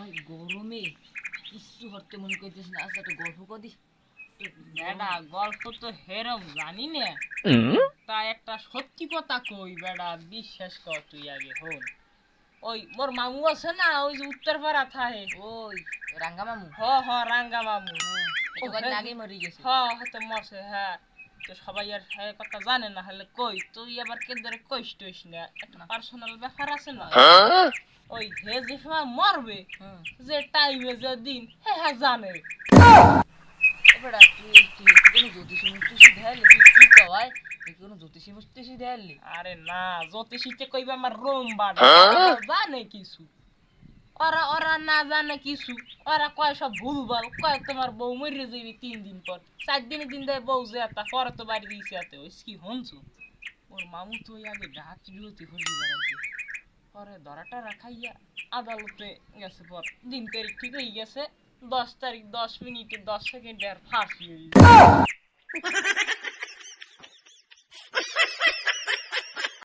আমি কিচ্ছু হরতে মনে করতেছি না। আচ্ছা একটা গল্প কদি বেটা গল্প তো হেরম জানি না। তা একটা সত্যি কথা কই বেটা বিশ্বাস কর তুই আগে হন ওই মোর মামু আছে না ওই যে উত্তর পাড়া থাহে। ওই রাঙ্গা মামু। হ হ রাঙ্গা মামু কদিন আগে মরে গেছে। হ হয়তো মরছে হ্যাঁ। তো সবাই আর হ্যাঁ কথা জানে না হলে কই? তুই আবার কেন্দ্রে কইস টইস না? একটা পার্সোনাল ব্যাপার আছে না? ওই হে যে সময় মরবে। যে টাইমে যে দিন হে হ্যাঁ জানে। এবার তুই তুই কোনো জ্যোতিষী মুষ্টিষী দেখালি? তুই কি কওয়াই? তুই কোনো জ্যোতিষী মুষ্টিষী দেখালি? আরে না জ্যোতিষীতে কইবা আমার রোম বাড়ে। জানে কিছু। ওরা ওরা না জানে কিছু। ওরা কয় সব ভুলভাল। কয় তোমার বউ মরে যাবি তিন দিন পর। চার দিনে দিন দেয় বউ যে পরে তো বাড়ি দিয়েছে এত। ওই কি হনছু ওর মামু তো ওই আগে ডাক বিরতি হলি পরে ধরাটা রাখাইয়া আদালতে গেছে পর। দিন তারিখ ঠিক হয়ে গেছে, দশ তারিখ, দশ মিনিটে দশ সেকেন্ডে আর ফাঁসি হয়ে